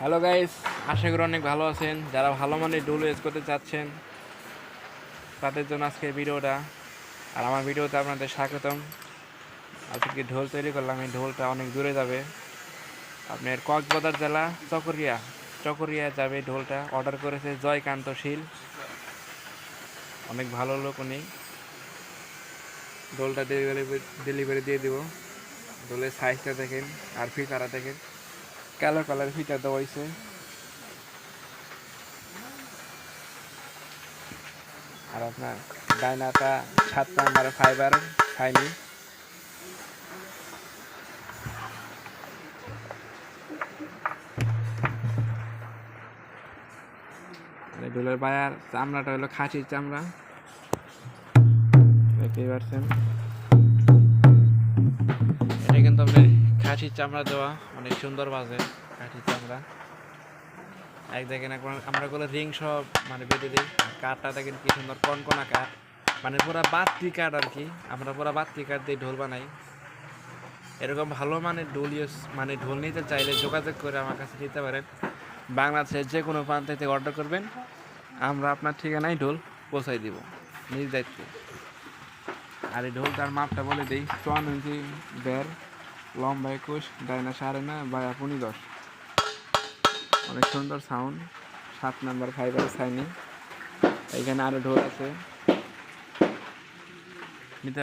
Hello guys আশা করি অনেক ভালো আছেন। যারা ভালো মানের ডোল ইউজ করতে চাচ্ছেন, তাদের জন্য আজকে ভিডিওটা। আর আমার ভিডিওতে আপনাদের স্বাগতম। আজকে ঢোল তৈরি করলাম। এই ঢোলটা অনেক দূরে যাবে। আপনার কক্সবাজার জেলা চকরিয়া। চকরিয়া যাবে ঢোলটা। অর্ডার করেছে জয়কান্ত শীল। অনেক ভালো লোক উনি। ঢোলটা ডেলিভারি ডেলিভারি দিয়ে দিব। ঢোলের সাইজটা দেখেন আর ফিতারা দেখেন। কালো কালার ফিতা দেওয়া হয়েছে আর আপনার ডাইনাটা সাত নাম্বার ফাইবার আর ডোলের বায়ার চামড়াটা হলো খাসির চামড়া। দেখতেই পারছেন খাসির চামড়া দেওয়া, অনেক সুন্দর বাজে খাসির চামড়া। এক দেখেন আমরা গুলো রিং সব মানে বেঁধে দিই। কাঠটা দেখেন কি সুন্দর কনকনা কাঠ। মানে পুরো বাত্তি কাঠ আর কি, আমরা পুরো বাত্তি কাঠ দিয়ে ঢোল বানাই। এরকম ভালো মানে ঢোল ইউজ মানে ঢোল নিতে চাইলে যোগাযোগ করে আমার কাছে নিতে পারেন। বাংলাদেশের যে কোনো প্রান্ত থেকে অর্ডার করবেন, আমরা আপনার ঠিকানায় ঢোল পৌঁছাই দিব নিজ দায়িত্বে আর এই ঢোলটার মাপটা বলে দিই, চুয়ান্ন ইঞ্চি দেড় লম্বা একুশ, ডাইনা সাড়ে না বা আপনি দশ। অনেক সুন্দর সাউন্ড সাত নাম্বার ফাইবার সাইনি এখানে আরও ঢোল আছে।